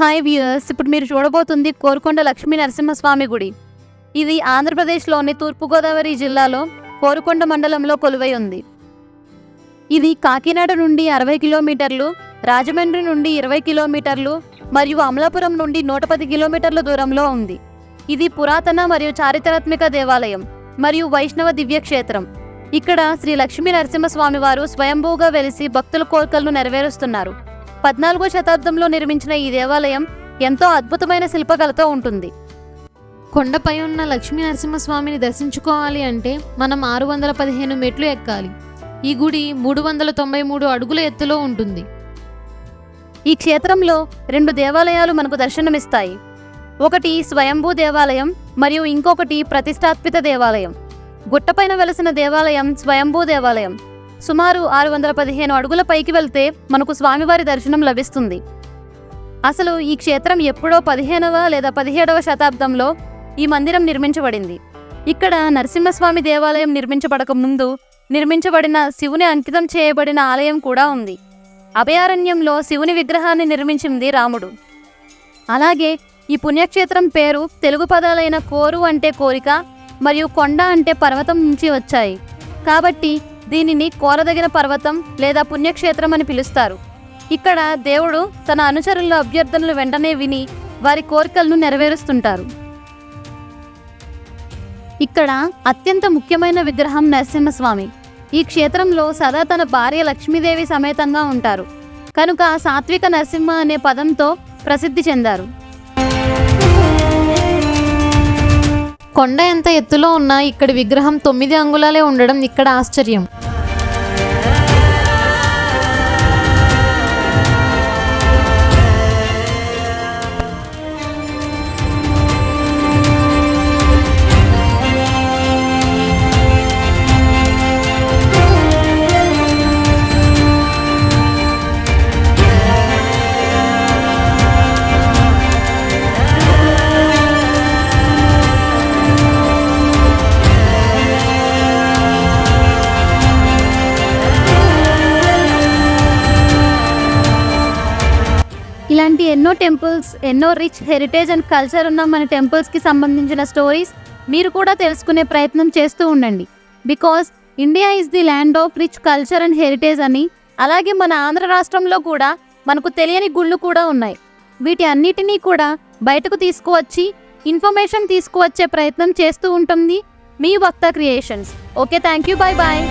Hi viewers ఇప్పుడు మీరు చూడబోతుంది కోరుకొండ లక్ష్మీ నరసింహస్వామి గుడి. ఇది ఆంధ్రప్రదేశ్లోని తూర్పుగోదావరి జిల్లాలో కోరుకొండ మండలంలో కొలువై ఉంది. ఇది కాకినాడ నుండి అరవై కిలోమీటర్లు రాజమండ్రి నుండి ఇరవై కిలోమీటర్లు మరియు అమలాపురం నుండి నూట పది కిలోమీటర్ల దూరంలో ఉంది. ఇది పురాతన మరియు చారిత్రాత్మక దేవాలయం మరియు వైష్ణవ దివ్యక్షేత్రం ఇక్కడ శ్రీ లక్ష్మీ నరసింహస్వామి వారు స్వయంభూగా వెలిసి భక్తుల కోరికలను నెరవేరుస్తున్నారు. పద్నాలుగో శతాబ్దంలో నిర్మించిన ఈ దేవాలయం ఎంతో అద్భుతమైన శిల్పకళతో ఉంటుంది. కొండపై ఉన్న లక్ష్మీ నరసింహస్వామిని దర్శించుకోవాలి అంటే మనం ఆరు వందల పదిహేను మెట్లు ఎక్కాలి. ఈ గుడి మూడు వందల తొంభై మూడు అడుగుల ఎత్తులో ఉంటుంది. ఈ క్షేత్రంలో రెండు దేవాలయాలు మనకు దర్శనమిస్తాయి. ఒకటి స్వయంభూ దేవాలయం మరియు ఇంకొకటి ప్రతిష్టాత్మిత దేవాలయం. గుట్టపైన వెలసిన దేవాలయం స్వయంభూ దేవాలయం. సుమారు ఆరు వందల పదిహేను అడుగుల పైకి వెళ్తే మనకు స్వామివారి దర్శనం లభిస్తుంది. అసలు ఈ క్షేత్రం ఎప్పుడో పదిహేనవ లేదా పదిహేడవ శతాబ్దంలో ఈ మందిరం నిర్మించబడింది. ఇక్కడ నరసింహస్వామి దేవాలయం నిర్మించబడక ముందు నిర్మించబడిన శివుని అంకితం చేయబడిన ఆలయం కూడా ఉంది. అభయారణ్యంలో శివుని విగ్రహాన్ని నిర్మించింది రాముడు. అలాగే ఈ పుణ్యక్షేత్రం పేరు తెలుగు పదాలైన కోరు అంటే కోరిక మరియు కొండ అంటే పర్వతం నుంచి వచ్చాయి. కాబట్టి దీనిని కోరదగిన పర్వతం లేదా పుణ్యక్షేత్రం అని పిలుస్తారు. ఇక్కడ దేవుడు తన అనుచరుల అభ్యర్థనలు వెంటనే విని వారి కోరికలను నెరవేరుస్తుంటారు. ఇక్కడ అత్యంత ముఖ్యమైన విగ్రహం నరసింహస్వామి. ఈ క్షేత్రంలో సదా తన భార్య లక్ష్మీదేవి సమేతంగా ఉంటారు. కనుక సాత్విక నరసింహ అనే పదంతో ప్రసిద్ధి చెందారు. కొండ ఎంత ఎత్తులో ఉన్నా ఇక్కడ విగ్రహం తొమ్మిది అంగుళాలే ఉండడం ఇక్కడ ఆశ్చర్యం. ఇలాంటి ఎన్నో టెంపుల్స్ ఎన్నో రిచ్ హెరిటేజ్ అండ్ కల్చర్ ఉన్న మన టెంపుల్స్కి సంబంధించిన స్టోరీస్ మీరు కూడా తెలుసుకునే ప్రయత్నం చేస్తూ ఉండండి. Because India is the land of rich culture and heritage అని అలాగే మన ఆంధ్ర రాష్ట్రంలో కూడా మనకు తెలియని గుళ్ళు కూడా ఉన్నాయి. వీటి అన్నిటినీ కూడా బయటకు తీసుకువచ్చి ఇన్ఫర్మేషన్ తీసుకువచ్చే ప్రయత్నం చేస్తూ ఉంటుంది మీ Vakta creations okay thank you bye bye